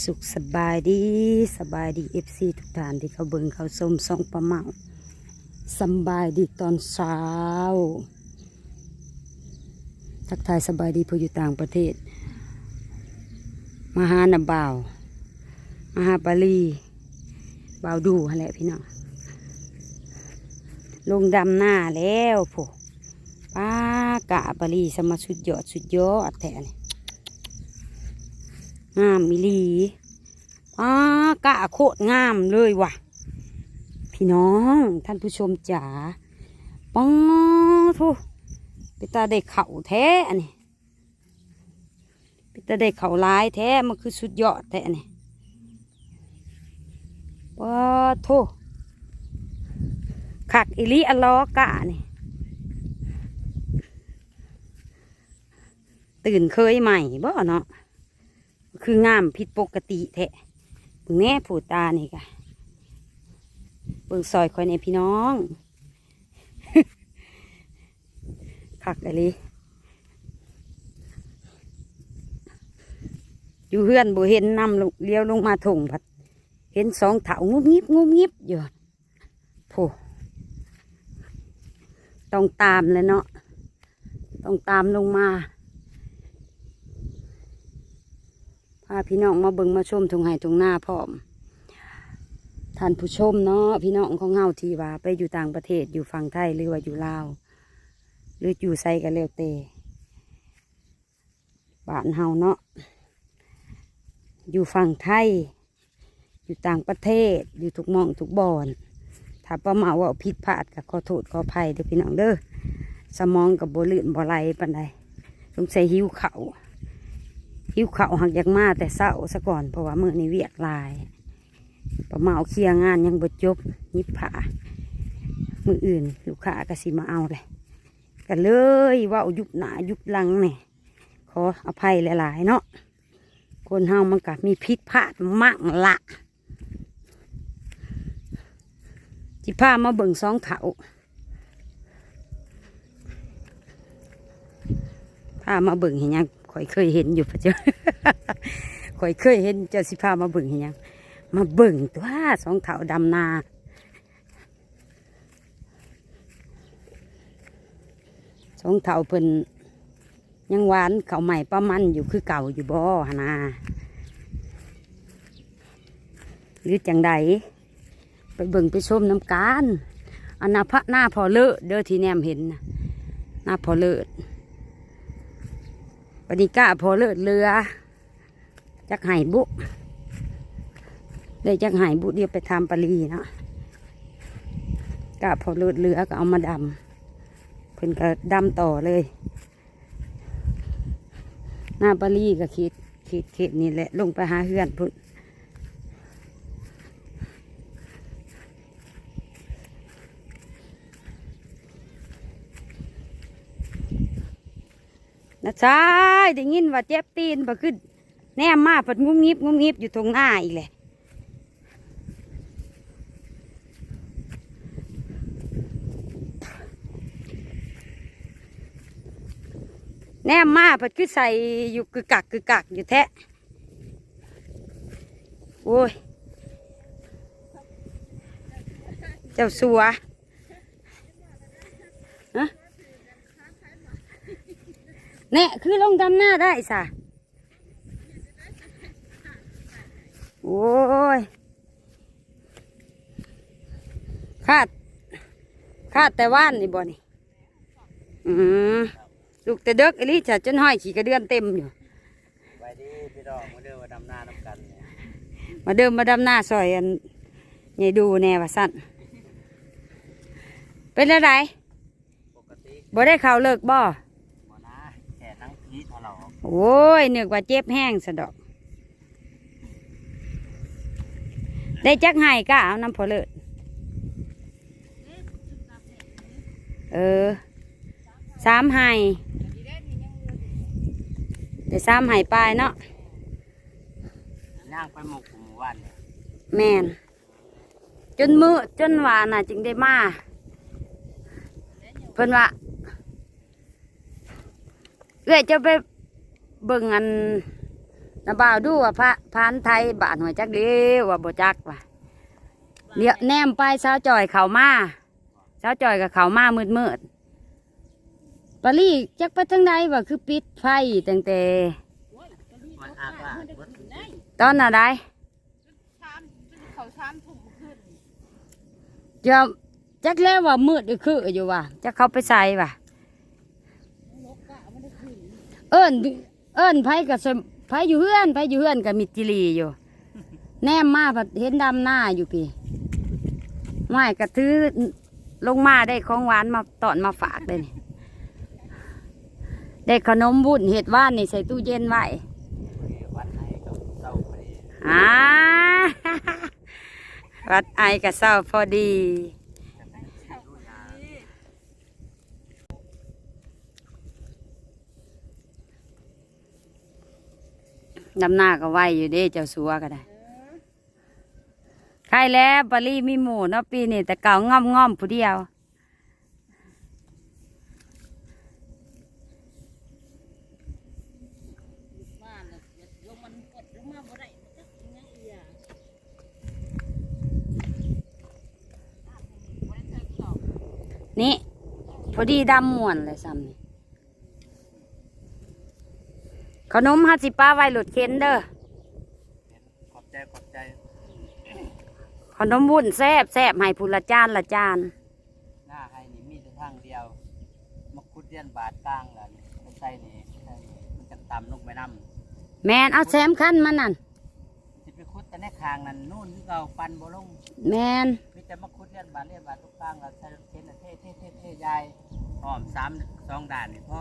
สุขสบายดีสบายดีเอฟซีทุกท่านที่เขาเบิงเขาส้มส่องประเมาสบายดีตอนเช้า ทักทายสบายดีผู้อยู่ต่างประเทศมาหานาบ่าวมาหาปาลีบ่าวดูหั่นแหละพี่น้องลงดำหน้าแล้วพวกป้ากะปาลีสมาสุดยอดสุดยอดแท้นี่ งามมิลีป้ากะโคตรงามเลยว่ะ พี่น้องท่านผู้ชมจ๋าป้อทุไปตาได้เข่าแท้อันนี้ไปตาได้เข่าลายแท้มันคือสุดยอดแท้อันนี้ป้าทุขักอิลิอลอกะนี่ตื่นเคยใหม่บ่เนาะ คืองามผิดปกติแท้เบิ่งแน่ผูตานี่กะเบิ่งซอยคอยในพี่น้องคักอะไรอยู่เฮือนบ่เห็นนำลงเลี้ยวลงมาถงผัด เห็นสองเถางุบงิบงุบงิบอยู่โผต้องตามเลยเนาะต้องตามลงมา พาพี่น้องมาเบิ่งมาชมทงไห้ทงหน้าพร้อมท่านผู้ชมเนาะพี่น้องของเฮาที่ว่า ไปอยู่ต่างประเทศอยู่ฝั่งไทยหรือว่าอยู่ลาวหรืออยู่ไซกันแล้วเตบ้านเฮาเนาะอยู่ฝั่งไทย อยู่ต่างประเทศ อยู่ทุกมองทุกบอนถ้าประมาว่าผิดพลาดก็ขอโทษขออภัยเด้อพี่น้องเด้อสมองกับโบลื่นบ่ไหลปานใดสงสัยหิวเขาว หิวเขาหักอยากมาแต่เศร้าซะก่อนเพราะว่ามื่อนี้เวียกลายประมาเอาเคลียร์งานยังบดจบยิบผามืออื่น ลูกค้าก็สิมาเอาเลยกันเลยว่ายุบหนายุบหลังเนี่ยขออภัยหลายๆเนาะคนเฮามันก็มีพิษพลาดมั่งละจิพามาเบิ่งสองเถาพามาเบิ่งเห็นยัง ข่อยเคยเห็นอยู่ปะเจ้าข่อยเคยเห็นเจ้าสิพามาเบิ่งเห็นยังมาเบิ่งตัวสองเถาดำนาสองเถาเพิ่นยังหวานเขาใหม่ป้ามันอยู่คือเก่าอยู่บ่หนนาหรือจังใดไปเบิ่งไปชมน้ำการอันนาพระหน้าพอเลอะเด้อที่แนมเห็นนะหน้าพอเลอะันิก้าพอเลิศเรือจักไห่บุ ได้จักไห่บุเดียวไปทำปลีเนาะก้าพอเลิศเรือก็เอามาดำเพิ่นก็ดำต่อเลย หน้าปลีก็ขีดขีดขีดนี่แหละ ลงไปหาเฮือนพุ่น นะชายได้ยินว่าเจ็บตีนบ่ขึ้นแนมมาปัดงุ้มงิบงุ้มงิบอยู่ตรงหน้าอีกแหละแนมมาปัดคือใส่อยู่กึกกักกึกกักอยู่แท้โอ้ย เจ้าสัวฮะ เนี่ยคือลงดำหน้าได้สะโอ้ยคาดคาดแต่ว่านนี่บ่นี่อืมลูกแต่เด็กอลิจะจนห้อยขี่กระเดือนเต็มอยู่ไปดีพี่ดอกมาเดินมาดำนาน้ำกันเนี่ยมาเดิมมาดำหน้าซอยอันยายดูแน่ว่าสั้นเป็นอะไรปกติบ่ได้ข่าวเลิกบ่ หมอนะแค่นั่งพีทเรา โอ้ยนึกว่าเจ็บแห้งสะดอก ได้จักไห้ก็เอาน้ำพอเลิศเออสามไห้แต่สามไห้ปลายเนาะย่างไปหมกหมู่บ้านเนี่ยแม่นจนมือจนว่าน่ะจึงได้มาเพิ่นว่าเอ้อยจะไป เบิ่งอันนะบ่าวดูว่าพระพานไทยบานหัวจักเดียวว่าบ่จักว่ะเลี้ยวแนมไปสาวจ่อยเขามาสาวจ่อยกับเขามามืดมืดปาลี่จักไปทางใดว่าคือปิดไฟตั้งแต่มันอากาศเบิดตอนอะไรเขาชามถุงขึ้นจะจักแล้วว่ามืดอคืออยู่ว่ะจะเข้าไปใส่ว่ะเอิ เอิ้นไผกับไผอยู่เฮือนไผอยู่เฮือนกับมิจิลีอยู่ แนมมาผัดเห็นดำหน้าอยู่พี่ไม่กระทือลงมาได้ของหวานมาตอนมาฝากเลยได้ขนมบุญเห็ดว่านนี่ใส่ตู้เย็นไว้วัดไหนกับเส้าพอดีอ่าวัดไอกับเศร้าพอดี ดำหน้าก็ไหวอยู่เด้เจ้าสัวก็ได้ใครแล้วปารีมีหมูเนาะปีนี้แต่เก่าง่อมง่อมผู้เดียวมาแล้วลงมันกดลงมาบ่ได้จักยังอีอะบ่ได้เทิงตอกนี่ พอดีดำม่วนเลยซ้ำนี่ ขนมฮัตสิป้าไว้หลุดเข็นเด้อขอบใจขอบใจ ขนมวุ้นแซบแซบให้ผู้ละจานละจาน หน้าให้นี่มีแต่ทางเดียวมาคุดเรียนบาทกลางแล้วนี่ไปใส่นี่ใส่นี่มันจะต่ำลงไปน้ำแมนเอาแซมขั้นมันนั่นสิไปคุดแต่ในคางนั่นนู่นที่เราปันบ่ลงแมนมีแต่มาคุดเรียนบาทเรียนบาททุกกลางแล้วใส่รถเข็นน่ะเท่เท่เท่เท่ยายหอมสามสองด่านนี่พ่อ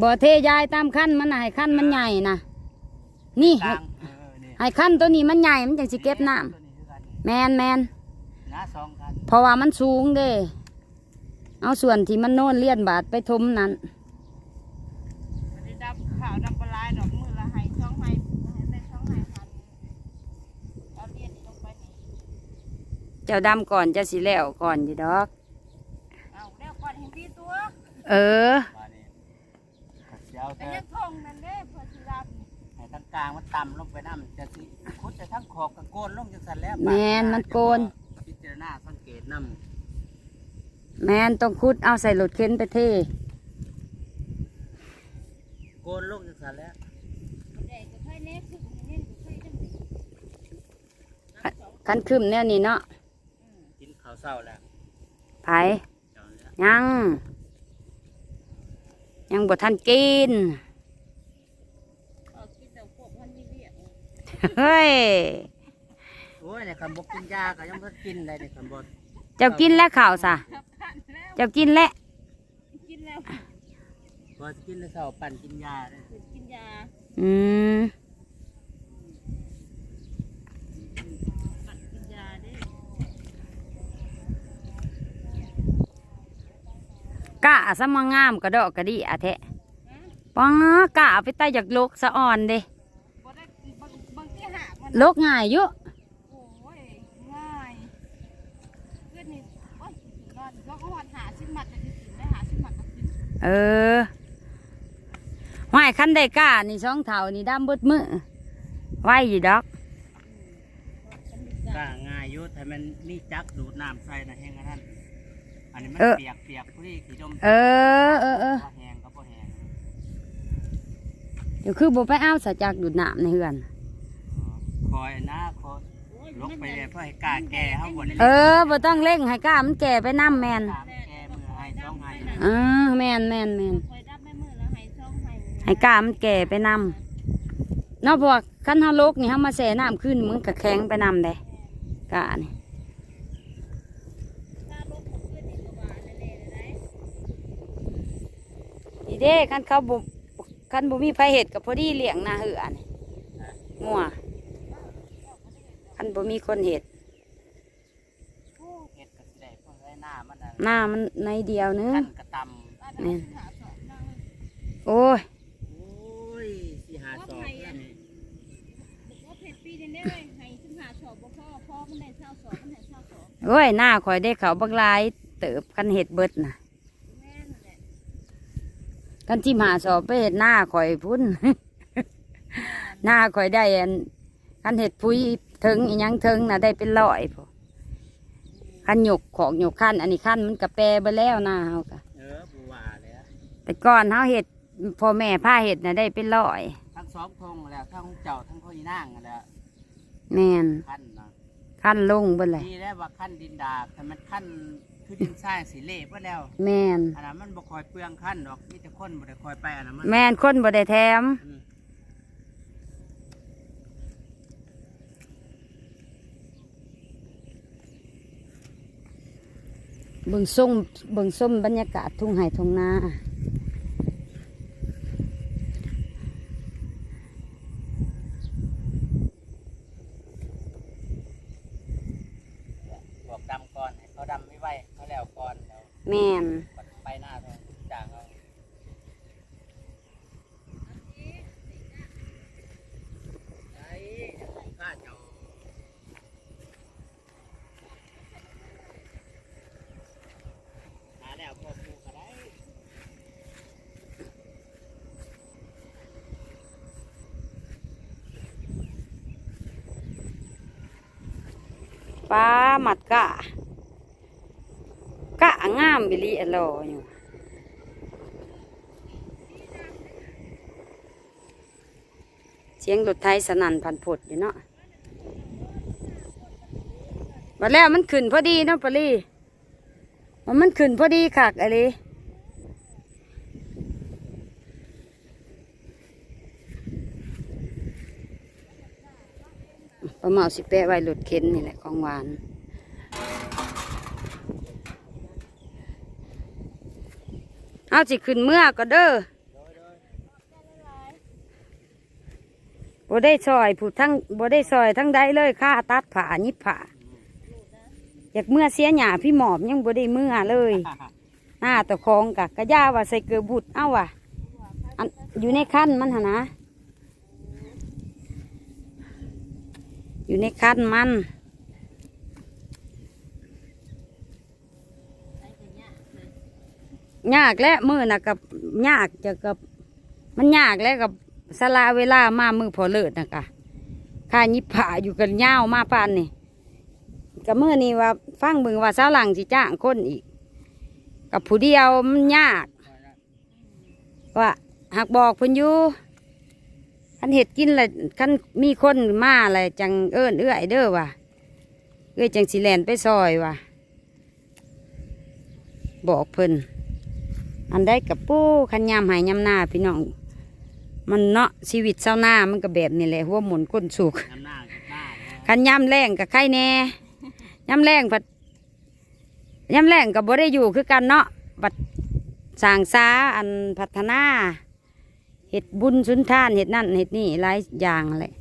บ่เทยายตามขั้นมันน่ะให้ขั้นมันใหญ่นะนี่กให้ลางเออนี่ให้ขั้นตัวนี้มันใหญ่มันจังสิเก็บน้ตัวนี้คือกันนี่ำแมนแมนหน้าสองกันเพราะว่ามันสูงเด้เอาส่วนที่มันโน่นเลียนบาดไปทมนั้นบ่ได้ดับข่าวดับปลายดอกมือละให้ช่องให้ให้ได้ช่องให้พันเอาเรียนลงไปนี่เจ้าดำก่อนเจะสิแล้วก่อนอยู่ดอกเอาแล้วก่อนเห็นดีตัว เออ มานี่เสียว แต่ แต่ ยังทงนั่นเด้เพื่อสิรับ ให้ทั้ง กลางมันต่ำลงไปน้ำจะสิคุดแต่ทั้งขอบกับโกนลงจังสันแล้วแม่นมันโกน พิจารณาสังเกตน้แมนต้องคุดเอาใส่รถเข็นไปเทำโกนลงจังสันแล้วแดกก็ค่อยแน่ขึ้นเน้นก็ค่อยจังซี่น้ำสองคันขึ้นแนวนี้เนาะกินข้าวเศร้าแล้วไผเจ้าเนี่ยยัง ยังบ่ทันกิน เออกินแต่พวกมันมีเวียก เฮ้ย โอ้ยเนี่ยคำบอกกินยาก็ยังไม่กินเลยเนี่ยคำบอกเจ้ากินแล้วข่าวซะครับขันแล้วเจ้ากินแล้วกินแล้วพอกินแล้วเศร้าปั่นกินยาเลยกินยาอืมปัดกินยาเด้กะสมงามกระดอกกระดีอะแทะปังกะเอาไปใต้จากโลกสะอ่อนเด้บ่ได้บางบางที่หากมัน โลกง่ายอยู่โอ้ยง่ายเพื่อนนี่โอ้ยนอนก็หอดหาชิ้นหมัดจะกินได้หาชิ้นหมัดก็กินเออห้อยคันได้กะนี่สองเท่านี่ดำเบดมือไว้อยู่ดอกฉันมีก็กาง่ายอยุ่แต่มันมีจักดูดน้ำใส่นะแห้งกันท่านอันนี้มันเออเปียกเปียกผู้ที่ขี่ดมเออเออเออพอแห้งก็พอแห้งเดี๋ยวคือบ่ไปเอาสะจากดูดน้ำในเฮือน คอยนะคอยลกไปเลยเพื่อให้กล้าแก่เขาบนนี้เออบ่ต้องเร่งให้กะมันแก่ไปน้ำแมนตามแก่มือให้ต้องให้เออแมนแมนแมนคอยดับแม่มือแล้วให้ช่องให้ให้กะมันแก่ไปนำเนาะเพราะว่าคันเฮาลกนี่เฮามาแช่น้ำขึ้นมันก็แข็งไปนำเด้กะนี่ถ้าลบของเพื่อนนี่ก็ว่าแน่ๆเลยได้ดีเด้คันเขาบ่คันบ่มีไผเฮ็ดก็พอดีเลี้ยงนาเหือนี่งัว คันบ่มีคนเฮ็ดเห็ดกระเดเพราะให้หน้ามันน่ะหน้ามันในเดียวเนึงขั้นกระตบ้านเราหาสอบนั่งโอ้ยำโอ้ยสี่หาสองแล้วนี่บอกว่าเพชรปีนี้ได้เลยให้ซึ่งหาสอบบ่พ่อพ่อมันได้เช่าสอบมันได้เช่าสอบโอ้ยหน้าข่อยได้เขาบักหลาย เติบคันเฮ็ดเบิดน่ะ แม่นแหละคันที่มาสอบไปเฮ็ดหน้าข่อยพุ่น หน้าข่อยได้อันคันเห็ดพุย ถึงอีหยังถึงน่ะได้เป็นร้อยพอคันหยกของหยกขั้นอันนี้ขั้นมันกระแปรไปแล้วหน้าเฮากะเออบัวาเลยอะแต่ก่อนเฮาเห็ดพ่อแม่ผ้าเห็ดน่ะได้เป็นร้อย ทั้งสองทงแล้วทั้งเจ้าทั้งพ่ออีนางนั่นแหล้วแม่นขั้นนะขั้นลงเบิ่นเลยดีแล้วว่าขั้นดินดาบแต่มันขั้นคือดินทรายสีเละเพื่แล้วแม่นอันนั้นมันบ่คอยเปลืองขั้นดอกมีแต่คนบ่ได้คอยไปอันนั้นมันแม่นคนบ่ได้แถมอืม เบิ่งส้มเบิ่งส้มบรรยากาศทุ่งไห่ทุ่งนา บอกดำก่อนให้เขาดำไม่ไหวเขาแล้วก่อนแล้ว แม่น ไปหน้าตรงจางเอาไอ้ข้าเจ้าหาแล้วพวกกูก็ได้ ปลา หมัดกะ กะงามบิลีอลออยู่เสียงรถไทยสนั่นพันผดอยู่เนาะมาแล้วมันขึ้นพอดีเนาะปลีมันมันขึ้นพอดีคักอะไรประมาณสิแปะไว้รถเข็นนี่แหละของหวาน เอาสิขึ้นเมื่อก็เด้อบ่ได้ซอยผู้ทั้งบ่ได้ซอยทั้งใดเลยค่าตัดผ่ายิบผ่าอยากเมื่อเสียหยาพี่หมอบยังบ่ได้เมื่อเลยหน้าตะคองกะกะย่าว่าใส่เกลือบุดเอ้าว่ะอันอยู่ในขั้นมันหนนะอยู่ในขั้นมัน ยากและมือนะกับยากจะกับมันยากแล้วกับสลาเวลามามือพอเลิศนะกะข้ายิบผ่าอยู่กันยาวมาปานนี่กับมือนี่ว่าฟังเบึงว่าเสาหลังสิจ้างคนอีก กับผู้เดียวมันยาก ว่าหากบอกเพิ่นอยู่คันเห็ดกินแหละคันมีคนมาอะไรจังเอิ้นเอื้อยเด้อว่ะเอื้อจังสิแลนไปซอยว่ะบอกเพิ่น อันได้กับปู้คันยามหายยามหน้าพี่น้อง มันเนาะชีวิตเศร้าหน้ามันก็แบบนี้แหละหัวหมุนก้นสุกน้ำหน้ากับหน้าแล้วคันยามแรงกับไข่แน่ยามแรงผัดยามแรงกับบ่ได้อยู่คือกันเนาะบัดสร้างซาอันพัฒนาเห็ดบุญสุนทานเห็ดนั่นเห็ดนี่หลายอย่างแหละ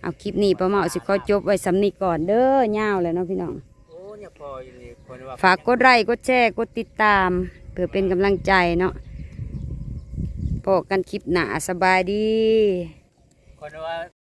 เอาคลิปนี้ประมาณสิขอจบไว้สำนีก่อนเด้อยาวเลยเนาะพี่น้องโอ้เนี่ยพออยู่นี่คนว่าฝากกดไลค์กดแชร์กดติดตามเพื่อเป็นกำลังใจเนาะพบกันคลิปหนาสบายดี คนว่า